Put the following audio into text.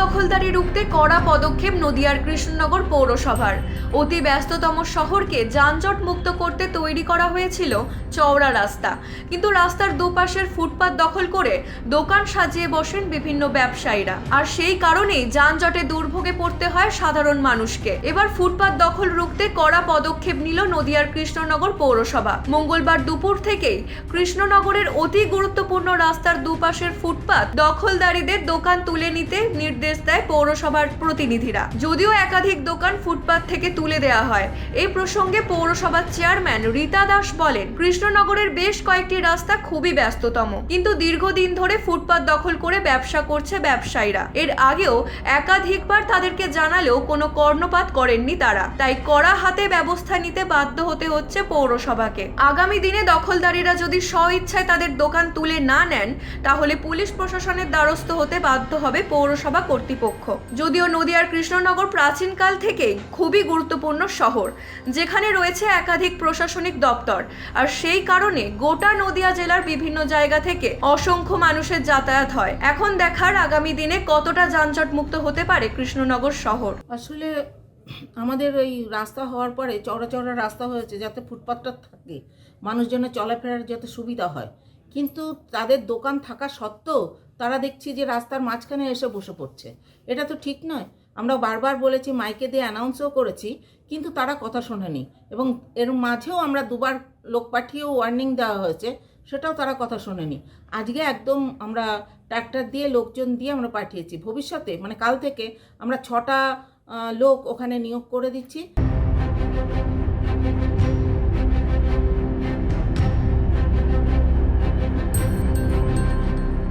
দখলদারি রুখতে কড়া পদক্ষেপ নদিয়ার কৃষ্ণনগর পৌরসভার। অতি ব্যস্ততম শহরকে যানজট মুক্ত করতে তৈরি করা হয়েছিল চওড়া রাস্তা। কিন্তু রাস্তার দুপাশের ফুটপাত দখল করে দোকান সাজিয়ে বসেন বিভিন্ন ব্যবসায়ীরা। আর সেই কারণেই যানজটে দুর্ভোগে পড়তে হয় সাধারণ মানুষকে। এবার ফুটপাত দখল রুখতে কড়া পদক্ষেপ নিল নদিয়ার কৃষ্ণনগর পৌরসভা। মঙ্গলবার দুপুর থেকেই কৃষ্ণনগরের অতি গুরুত্বপূর্ণ রাস্তার দুপাশের ফুটপাত দখলদারীদের দোকান তুলে নিতে নির্দেশ দেয় পৌরসভার প্রতিনিধিরা। যদিও একাধিক দোকান ফুটপাত থেকে তুলে দেওয়া হয়। এই প্রসঙ্গে পৌরসভার চেয়ারম্যান রীতা দাস বলেন, কৃষ্ণনগরের বেশ কয়েকটি রাস্তা খুবই ব্যস্ততম। কিন্তু দীর্ঘদিন ধরে ফুটপাত দখল করে ব্যবসা করছে ব্যবসায়ীরা। এর আগেও একাধিকবার তাদেরকে জানালেও কোনো কর্ণপাত করেননি তারা। তাই কড়া হাতে ব্যবস্থা নিতে বাধ্য হতে হচ্ছে পৌরসভাকে। আগামী দিনে দখলদারীরা যদি স্বইচ্ছায় তাদের দোকান তুলে না নেন, তাহলে পুলিশ প্রশাসনের দ্বারস্থ হতে বাধ্য হবে পৌরসভা কর্তৃপক্ষ, যদিও নদিয়ার কৃষ্ণনগর প্রাচীনকাল থেকেই খুবই গুরুত্বপূর্ণ শহর, যেখানে রয়েছে একাধিক প্রশাসনিক দপ্তর। আর সেই কারণে গোটা নদিয়া জেলার বিভিন্ন জায়গা থেকে অসংখ্য মানুষের যাতায়াত হয়। এখন দেখার আগামী দিনে কতটা যানজট মুক্ত হতে পারে কৃষ্ণনগর শহর? আসলে আমাদের ওই রাস্তা হওয়ার পরে চওড়া চওড়া রাস্তা হয়েছে যাতে ফুটপাথটা থাকে। মানুষজনের চলাফেরার যাতে সুবিধা হয়। কিন্তু তাদের দোকান থাকা সত্ত্বেও তারা দেখছি যে রাস্তার মাঝখানে এসে বসে পড়ছে। এটা তো ঠিক নয়। আমরা বারবার বলেছি, মাইকে দিয়ে অ্যানাউন্সও করেছি, কিন্তু তারা কথা শোনেনি। এবং এর মাঝেও আমরা দুবার লোক পাঠিয়েও ওয়ার্নিং দেওয়া হয়েছে, সেটাও তারা কথা শোনেনি। আজকে একদম আমরা ট্র্যাক্টর দিয়ে লোকজন দিয়ে আমরা পাঠিয়েছি। ভবিষ্যতে মানে কাল থেকে আমরা ছটা লোক ওখানে নিয়োগ করে দিচ্ছি।